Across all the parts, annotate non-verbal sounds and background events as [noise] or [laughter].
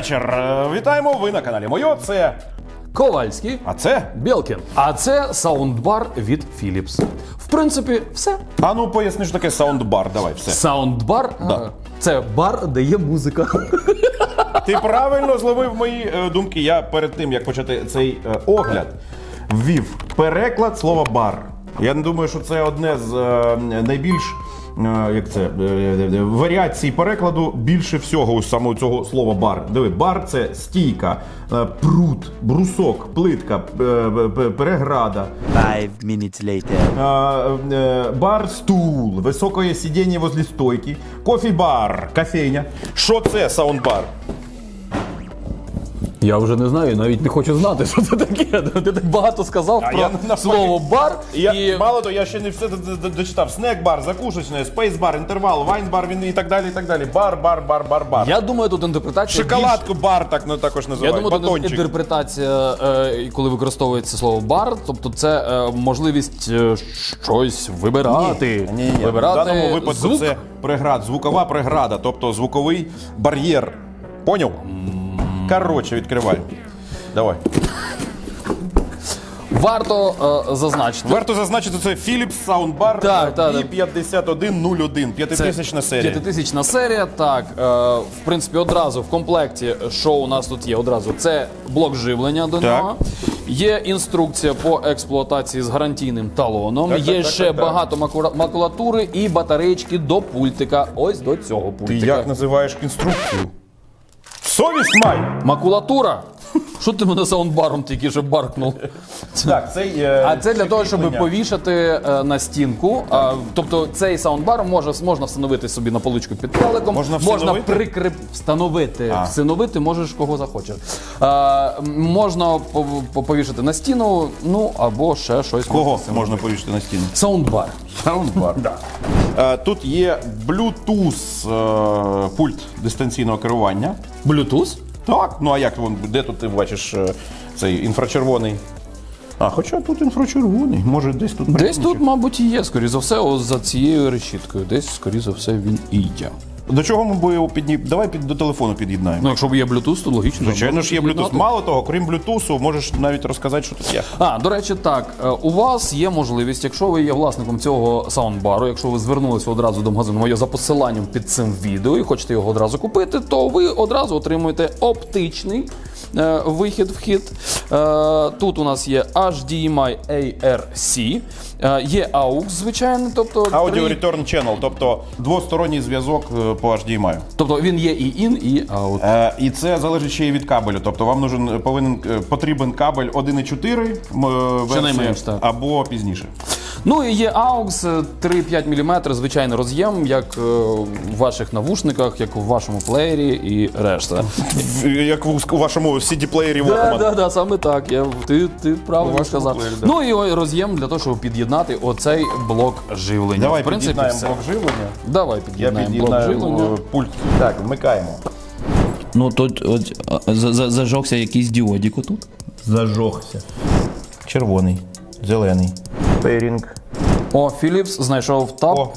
Вечір! Е, Вітаємо! Ви на каналі Мойо. Це. Ковальський, А це? Білкін. А це саундбар від Philips. В принципі, все. А ну поясни, що таке саундбар. Давай все. Саундбар Да. е, це бар, де є музика. Ти правильно зловив мої е, думки. Я перед тим як почати цей е, огляд ввів переклад слова бар. Я не думаю, що це одне з е, найбільш е, як це е, варіацій перекладу більше всього у саме цього слова бар. Диви, бар це стійка, прут, брусок, плитка, переграда. Five minutes later. Бар стул, високое сидіння возле стойки, кофі-бар, кофейня. Що це саундбар? Я вже не знаю, навіть не хочу знати, [laughs] що це таке. Ти так багато сказав А про я слово бар. Я, і... Мало того, я ще не все д- д- д- дочитав. Снек-бар, закушечне, спейс-бар, інтервал, вайн-бар, він і так далі, і так далі. Бар, бар, бар, бар, бар. Я думаю, тут інтерпретація. більш- Шоколадку бар так ну, також Я називають. думаю, тут Батончик. інтерпретація, е, коли використовується слово бар, тобто це е, можливість е, щось вибирати. Ні, ні, ні. Вибирати В даному випадку звук. це преград, звукова преграда, тобто звуковий бар'єр. Поняв? Коротше, відкривай. Давай. Варто е, зазначити. Варто зазначити, це Philips Soundbar Так, так, так. 5101, п'ятитисячна серія. П'ятитисячна серія. Так, е, в принципі, одразу в комплекті, що у нас тут є, одразу це блок живлення до Так. нього. Є інструкція по експлуатації з гарантійним талоном. Так, є так, так, ще так, так. багато макура- макулатури і батареєчки до пультика. Ось до цього Ти пультика. як називаєш інструкцію? Совість май! Макулатура. Що ти мене саундбаром тільки що баркнув? Так, цей, е, А це для того, щоб повішати е, на стінку. А, тобто цей саундбар може можна встановити собі на поличку під телеком. Можна можна встановити? прикріп встановити. А. Встановити можеш кого захочеш. А, можна пов- по- повішати на стіну, ну або ще щось. Кого можна можна повісити на стіну? Саундбар. Саундбар. Е, Тут є Bluetooth е, пульт дистанційного керування. Bluetooth? Так, ну а як вон, де тут ти бачиш е, цей інфрачервоний? А, хоча тут інфрачервоний, може десь тут. Десь тут, мабуть, і є, скоріше за все, ось за цією решіткою. Десь, скоріше за все, він і є. До чого ми будемо підні... Давай під до телефону під'єднаємо. Ну, якщо є Bluetooth, то логічно. Звичайно ж є Bluetooth. Мало того, крім Bluetooth, можеш навіть розказати, що тут є. А, до речі, так, е, у вас є можливість, якщо ви є власником цього саундбару, якщо ви звернулися одразу до магазину моє за посиланням під цим відео і хочете його одразу купити, то ви одразу отримуєте оптичний вихід вхід. Е, тут у нас є HDMI ARC, е, є AUX, звичайно, тобто Audio три- Return Channel, тобто двосторонній зв'язок е, по HDMI. тобто він є і in, і out. Е, і це залежить ще й від кабелю. Тобто вам нужен повинен е, потрібен кабель 1,4 м, е, так. або пізніше. Ну і є AUX е, 3,5 мм, звичайний роз'єм, як е, в ваших навушниках, як у вашому плеєрі і решта. Як у вашому CD-плеєрі Да, Walkman. да, да, саме так. Я, ти, ти правильно сказав. плеєрі, да. Ну і ой, роз'єм для того, щоб під'єднати оцей блок живлення. Давай в принципі, під'єднаємо все. блок живлення. Давай Я під'єднаємо блок під'єднаю живлення. е, пульт. Так, вмикаємо. Ну тут от, а, за- за- зажогся якийсь діодік отут. Зажогся. Червоний, зелений. Пейрінг. О, Філіпс знайшов ТАП О,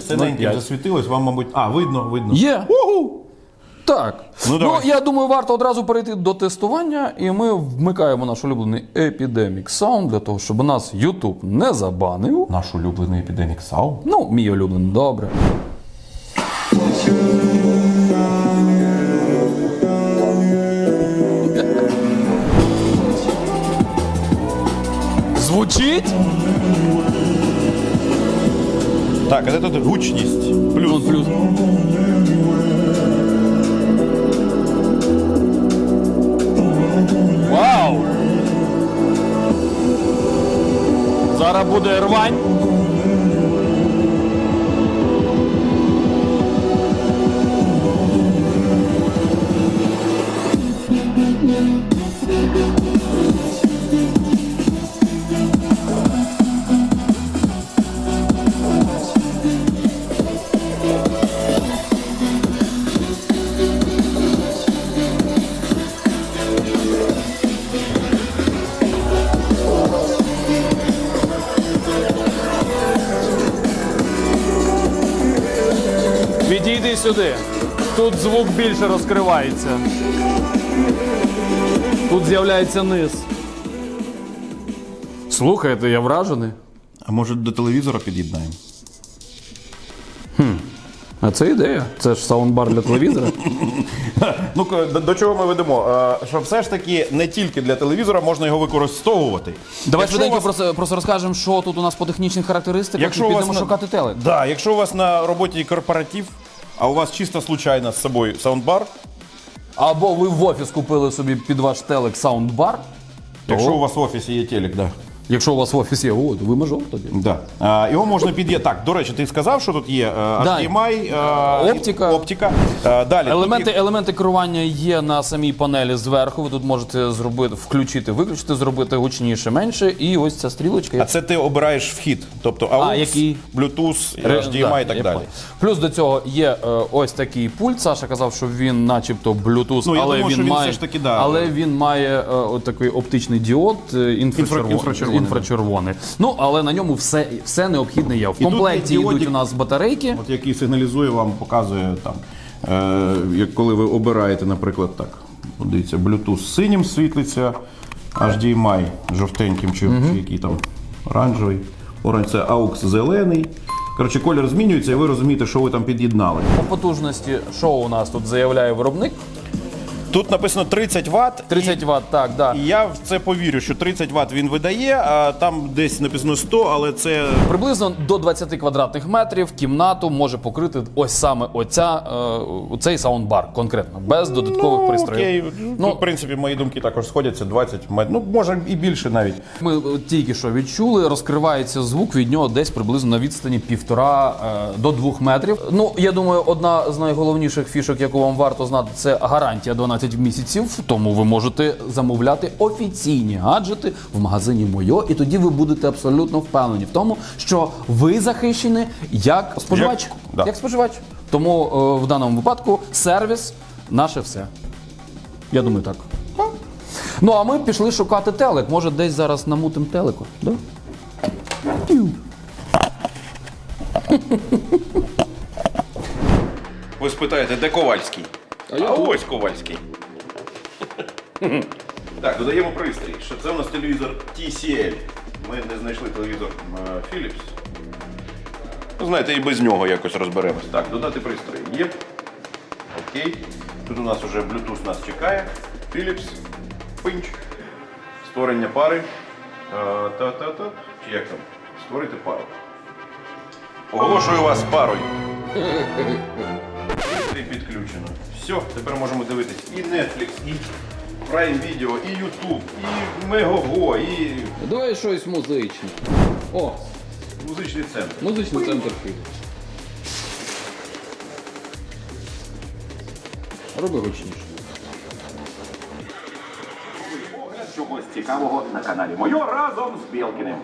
синеньким засвітилось, вам, мабуть. А, видно, видно. Є. Так. Ну, Ну, давай. я думаю, варто одразу перейти до тестування, і ми вмикаємо наш улюблений Epidemic Sound для того, щоб нас YouTube не забанив. Наш улюблений епідемік САУ. Ну, мій улюблений, добре. Звучить? Так, а де тут гучність? Плюс. Вон плюс. Вау! Зараз буде рвань. Сюди. Тут звук більше розкривається. Тут з'являється низ. Слухайте, я вражений. А може до телевізора під'єднаємо? А це ідея. Це ж саундбар для телевізора. [laughs] Ну до, до чого ми ведемо? Е, що все ж таки не тільки для телевізора можна його використовувати. Давай Якщо швиденько вас- просто, просто розкажемо, що тут у нас по технічних характеристиках, Якщо і у вас підемо на- шукати телек. Да, якщо у вас на роботі корпоратив, а у вас чисто случайно з собою саундбар, Або ви в офіс купили собі під ваш телек саундбар. якщо у вас в офісі є телек, да. Якщо у вас в офісі є, о, то ви мажор тоді. Да. А, його можна під'єднати. Так, до речі, ти сказав, що тут є е, Да. HDMI, е, Оптика. оптика. Е, далі. Елементи, Тут елементи керування є на самій панелі зверху. Ви тут можете зробити, включити, виключити, зробити гучніше, менше. І ось ця стрілочка. А це ти обираєш вхід, тобто AUX, який? Bluetooth, Ре- HDMI да, і так я далі. понял. Плюс до цього є е, ось такий пульт. Саша казав, що він, начебто, Bluetooth, Ну, я але думав, він що він має, все ж таки, да. але він має е, от такий оптичний діод е, інфрачервоний. Інфрачервоний, інфрачервоний. Ну але на ньому все, все необхідне є. В комплекті йдуть у нас батарейки. От який сигналізує вам, показує там, е, як коли ви обираєте, наприклад, так. Дивіться, Bluetooth синім світлиться, HDMI жовтеньким чи, чи який там оранжевий. Оранж це AUX зелений. Коротше, колір змінюється, і ви розумієте, що ви там під'єднали. По потужності, що у нас тут заявляє виробник? Тут написано 30 Вт. 30 Вт, так, да. І я в це повірю, що 30 Вт він видає, а там десь написано 100, але це Приблизно до 20 квадратних метрів кімнату може покрити ось саме оця, е, цей саундбар конкретно, без додаткових пристроїв. окей. Ну, Ну, в принципі, мої думки також сходяться 20 метрів. Ну, може і більше навіть. Ми е, тільки що відчули, розкривається звук від нього десь приблизно на відстані півтора е, до двох метрів. Ну, я думаю, одна з найголовніших фішок, яку вам варто знати, це гарантія 12 місяців. Тому ви можете замовляти офіційні гаджети в магазині Мойо, і тоді ви будете абсолютно впевнені в тому, що ви захищені як споживач. Як- да. як споживач. Тому е, в даному випадку сервіс наше все. Я думаю, так. Ну, а ми пішли шукати телек. Може, десь зараз намутим телеку. Да? Ви спитаєте, де Ковальський? А, ось Ковальський. Так, додаємо пристрій. Що це у нас телевізор TCL. Ми не знайшли телевізор е, Philips. Ну, знаєте, і без нього якось розберемось. Так, додати пристрій. Є. Окей. Тут у нас вже Bluetooth нас чекає. Philips. Пинч. Створення пари. Е, Та-та-та. Чи як там? Створити пару. Оголошую вас парою. Пристрій підключено. Все, тепер можемо дивитись і Netflix, і Prime Video, і YouTube, і Megogo, і Давай щось музичне. О, музичний центр. музичний центр Роби гучніше. Чогось цікавого на каналі Мойо разом з Білкіним.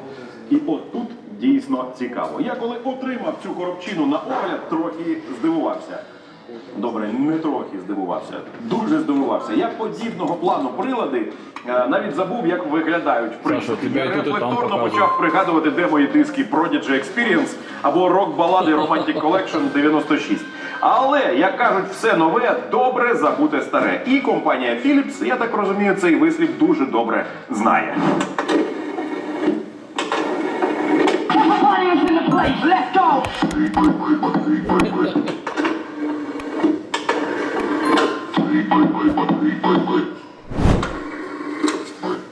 І от тут дійсно цікаво. Я коли отримав цю коробчину на огляд, трохи здивувався. Добре, не трохи здивувався. Дуже здивувався. Я подібного плану прилади е, навіть забув, як виглядають в принципі. тебе Я і тут, і там рефлекторно почав пригадувати, де мої диски Prodigy Experience або рок-балади Romantic Collection 96. Але, як кажуть, все нове добре забуте старе. І компанія Philips, я так розумію, цей вислів дуже добре знає. Everybody is in the place. Let's go.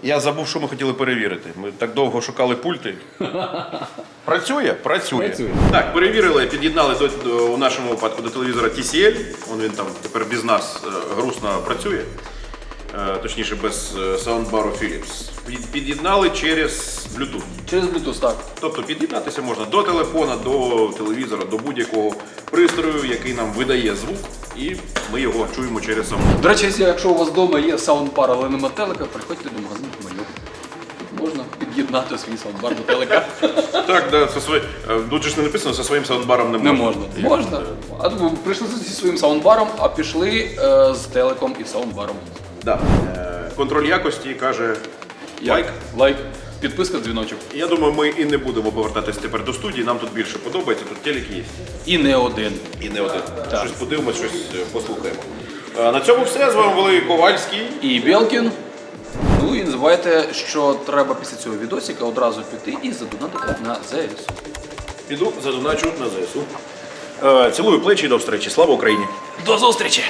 Я забув, що ми хотіли перевірити. Ми так довго шукали пульти. Працює? Працює. Працює. Так, перевірили, під'єднали до, до, у нашому випадку до телевізора TCL. Он він там тепер без нас е, грустно працює. Е, точніше, без е, саундбару Philips. Під'єднали через Bluetooth. Через Bluetooth, так. Тобто під'єднатися можна до телефона, до телевізора, до будь-якого пристрою, який нам видає звук, і ми його чуємо через саундбар. До речі, якщо у вас вдома є саундбар, але нема телека, приходьте до магазину Майок. Можна під'єднати свій саундбар до телека. [laughs] Так, да, це своє. е, Тут же ж не написано, зі своїм саундбаром не Не можна. можна. Як Можна. це? А ви прийшли зі своїм саундбаром, а пішли е, з телеком і саундбаром. Да. Е, Контроль якості каже лайк. Лайк. Підписка, дзвіночок. Я думаю, ми і не будемо повертатись тепер до студії. Нам тут більше подобається. Тут телек є. І не один. І не один. Щось подивимось, щось е, послухаємо. Е, На цьому все. З вами були Ковальський. І Белкін. Ну і не забувайте, що треба після цього відосика одразу піти і задонатити на ЗС. Піду задоначу на ЗСУ. Е, Цілую плечі і до встречі. Слава Україні! До зустрічі!